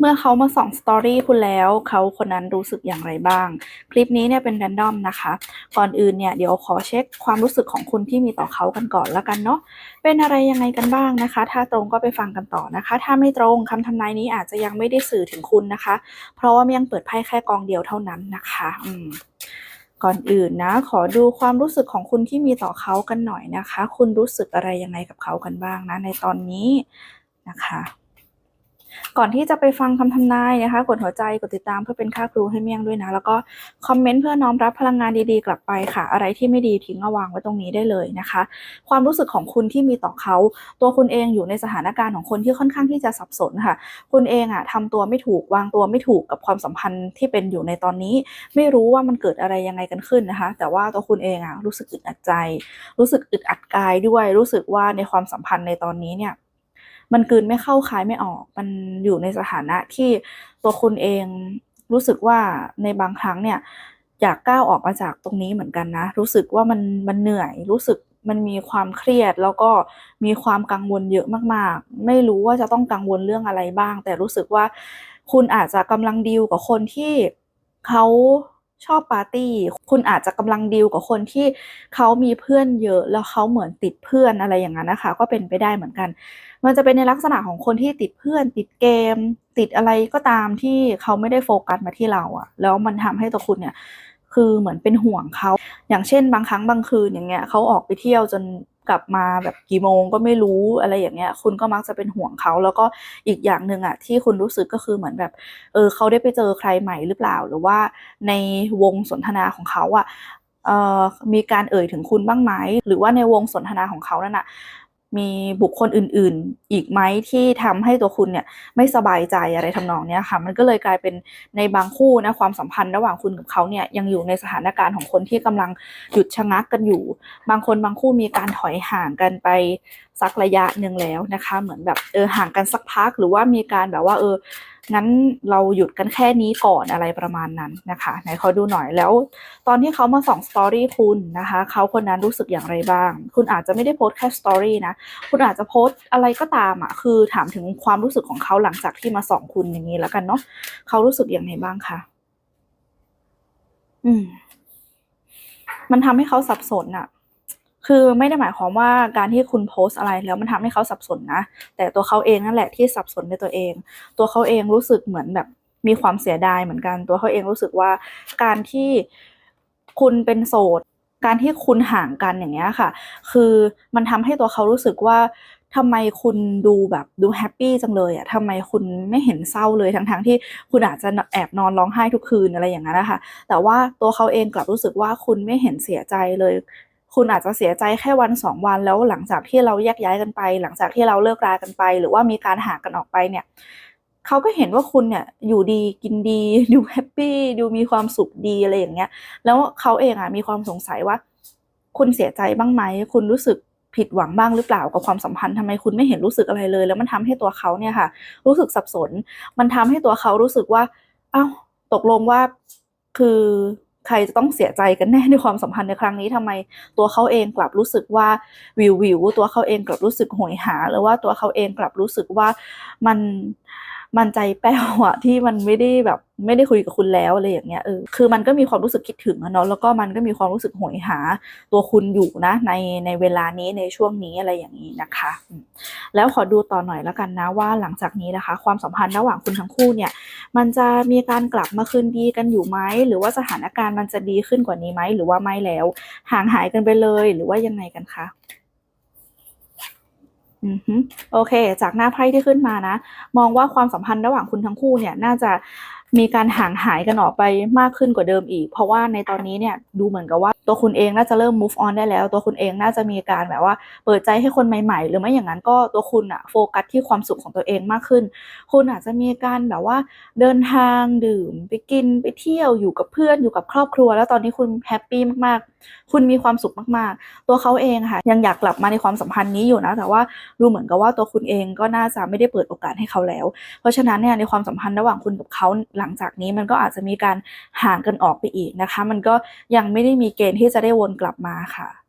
เมื่อเขามาส่องสตอรี่คุณแล้วเขาคนนั้นรู้สึกอย่างไรบ้าง คลิปนี้เนี่ยเป็นแรนดอมนะคะ ก่อนอื่นเนี่ยเดี๋ยวขอเช็คความรู้สึกของคุณที่มีต่อเขากันก่อนแล้วกันเนาะเป็นอะไรยังไงกันบ้างนะคะ ถ้าตรงก็ไปฟังกันต่อนะคะ ถ้าไม่ตรงคำทำนายนี้อาจจะยังไม่ได้สื่อถึงคุณนะคะ เพราะว่ายังเปิดไพ่แค่กองเดียวเท่านั้นนะคะอืมก่อนอื่นนะ ขอดูความรู้สึกของคุณที่มีต่อเขากันหน่อยนะคะ คุณรู้สึกอะไรยังไงกับเขากันบ้างนะ ในตอนนี้นะคะ ก่อนที่จะไปฟังคำทำนายนะคะ กดหัวใจกดติดตามเพื่อเป็นค่าครูให้เมี่ยงด้วยนะ แล้วก็คอมเมนต์เพื่อน้อมรับพลังงานดีๆ กลับไปค่ะ อะไรที่ไม่ดีทิ้งเอาวางไว้ตรงนี้ได้เลยนะคะ ความรู้สึกของคุณที่มีต่อเขา ตัวคุณเองอยู่ในสถานการณ์ของคนที่ค่อนข้างที่จะสับสนค่ะ คุณเองอะทำตัวไม่ถูกวางตัวไม่ถูกกับความสัมพันธ์ที่เป็นอยู่ในตอนนี้ ไม่รู้ว่ามันเกิดอะไรยังไงกันขึ้นนะคะ แต่ว่าตัวคุณเองอะรู้สึกอึดอัดใจ รู้สึกอึดอัดกายด้วยรู้สึกว่าในความสัมพันธ์ในตอนนี้เนี่ย มันกืนไม่เข้าคายไม่ออก มันอยู่ในสถานะที่ตัวคุณเองรู้สึกว่าในบางครั้งเนี่ยอยากก้าวออกมาจากตรงนี้เหมือนกันนะ รู้สึกว่ามันมันเหนื่อย รู้สึกมันมีความเครียดแล้วก็มีความกังวลเยอะมากๆ ไม่รู้ว่าจะต้องกังวลเรื่องอะไรบ้าง แต่รู้สึกว่าคุณอาจจะกำลังดีลกับคนที่เขา ชอบปาร์ตี้ คุณอาจจะกำลังดีลกับคนที่เขามีเพื่อนเยอะแล้วเขาเหมือนติดเพื่อนอะไรอย่างนั้นนะคะ ก็เป็นไปได้เหมือนกัน มันจะเป็นในลักษณะของคนที่ติดเพื่อน ติดเกม ติดอะไรก็ตามที่เขาไม่ได้โฟกัสมาที่เราอะแล้วมันทำให้ตัวคุณเนี่ยคือเหมือนเป็นห่วงเขา อย่างเช่นบางครั้งบางคืนอย่างเงี้ยเขาออกไปเที่ยวจน กลับมาแบบกี่โมงก็ไม่รู้อะไรอย่างเงี้ย คุณก็มักจะเป็นห่วงเขา แล้วก็อีกอย่างหนึ่งอะที่คุณรู้สึกก็คือเหมือนแบบ เออเขาได้ไปเจอใครใหม่หรือเปล่า หรือว่าในวงสนทนาของเขาอะเอ่อมีการเอ่ยถึงคุณบ้างไหม หรือว่าในวงสนทนาของเขานั่นน่ะ มีบุคคลอื่นๆ อีกไหมที่ทำให้ตัวคุณเนี่ยไม่สบายใจอะไรทำนองเนี้ยค่ะ มันก็เลยกลายเป็นในบางคู่นะความสัมพันธ์ระหว่างคุณกับเขาเนี่ยยังอยู่ในสถานการณ์ของคนที่กำลังหยุดชะงักกันอยู่ บางคนบางคู่มีการถอยห่างกันไปสักระยะหนึ่งแล้วนะคะ เหมือนแบบเออห่างกันสักพักหรือว่ามีการแบบว่าเอองั้นเราหยุดกันแค่นี้ก่อนอะไรประมาณนั้นนะคะไหนขอดูหน่อยแล้ว ตอนที่เขามาส่องสตอรี่คุณนะคะเขาคนนั้นรู้สึกอย่างไรบ้าง คุณอาจจะไม่ได้โพสแค่สตอรี่นะ คุณอาจจะโพสอะไรก็ตามอะคือถามถึงความรู้สึกของเขาหลังจากที่มาส่องคุณอย่างนี้แล้วกันเนาะเขารู้สึกอย่างไรบ้างคะอืม มันทำให้เขาสับสนอะ คือไม่ได้หมายความว่าการที่คุณโพสอะไรแล้วมันทำให้เขาสับสนนะ แต่ตัวเขาเองนั่นแหละที่สับสนในตัวเอง ตัวเขาเองรู้สึกเหมือนแบบมีความเสียดายเหมือนกัน ตัวเขาเองรู้สึกว่าการที่คุณเป็นโสด การที่คุณห่างกันอย่างเงี้ยค่ะ คือมันทำให้ตัวเขารู้สึกว่าทำไมคุณดูแบบดูแฮปปี้จังเลยอะทำไมคุณไม่เห็นเศร้าเลยทั้งๆที่คุณอาจจะแอบนอนร้องไห้ทุกคืนอะไรอย่างนั้นนะคะแต่ว่าตัวเขาเองกลับรู้สึกว่าคุณไม่เห็นเสียใจเลย คุณอาจจะเสียใจแค่วันสองวันแล้วหลังจากที่เราแยกย้ายกันไป หลังจากที่เราเลิกรากันไป หรือว่ามีการห่างกันออกไปเนี่ยเขาก็เห็นว่าคุณเนี่ยอยู่ดีกินดีดูแฮปปี้ดูมีความสุขดีอะไรอย่างเงี้ย แล้วเขาเองอะมีความสงสัยว่า คุณเสียใจบ้างไหมคุณรู้สึกผิดหวังบ้างหรือเปล่ากับความสัมพันธ์ทำไมคุณไม่เห็นรู้สึกอะไรเลย แล้วมันทำให้ตัวเขาเนี่ยค่ะ รู้สึกสับสน มันทำให้ตัวเขารู้สึกว่า เอ้าตกลงว่าคือ ใครจะต้องเสียใจกันแน่ในความสัมพันธ์ในครั้งนี้ทำไมตัวเขาเองกลับรู้สึกว่าวิววิวตัวเขาเองกลับรู้สึกโหยหา หรือว่าตัวเขาเองกลับรู้สึกว่ามัน มันใจแป้วอะที่มันไม่ได้แบบไม่ได้คุยกับคุณแล้วอะไรอย่างเงี้ยเออคือมันก็มีความรู้สึกคิดถึงเนาะแล้วก็มันก็มีความรู้สึกโหยหาตัวคุณอยู่นะในในเวลานี้ในช่วงนี้อะไรอย่างนี้นะคะ แล้วขอดูต่อหน่อยแล้วกันนะว่าหลังจากนี้นะคะ ความสัมพันธ์ระหว่างคุณทั้งคู่เนี่ย มันจะมีการกลับมาคืนดีกันอยู่ไหมหรือว่าสถานการณ์มันจะดีขึ้นกว่านี้ไหมหรือว่าไม่แล้ว ห่างหายกันไปเลยหรือว่ายังไงกันคะ โอเค จากหน้าไพ่ที่ขึ้นมานะ มองว่าความสัมพันธ์ระหว่างคุณทั้งคู่เนี่ยน่าจะมีการห่างหายกันออกไปมากขึ้นกว่าเดิมอีก เพราะว่าในตอนนี้เนี่ยดูเหมือนกับว่าตัวคุณเองน่าจะเริ่ม move on ได้แล้ว ตัวคุณเองน่าจะมีการแบบว่า เปิดใจให้คนใหม่ๆ หรือไม่อย่างนั้นก็ตัวคุณอะโฟกัสที่ความสุขของตัวเองมากขึ้น คุณอาจจะมีการแบบว่าเดินทางดื่มไปกินไปเที่ยวอยู่กับเพื่อนอยู่กับครอบครัว แล้วตอนนี้คุณแฮปปี้มากๆคุณมีความสุขมากๆ ตัวเขาเองค่ะยังอยากกลับมาในความสัมพันธ์นี้อยู่นะ แต่ว่าดูเหมือนกับว่าตัวคุณเองก็น่าจะไม่ได้เปิดโอกาสให้เขาแล้ว เพราะฉะนั้นเนี่ยในความสัมพันธ์ระหว่างคุณกับเขาหลังจากนี้มันก็อาจจะมีการห่างกันออกไปอีกนะคะ มันก็ยังไม่ได้มีเกณฑ์ที่จะได้วนกลับมาค่ะ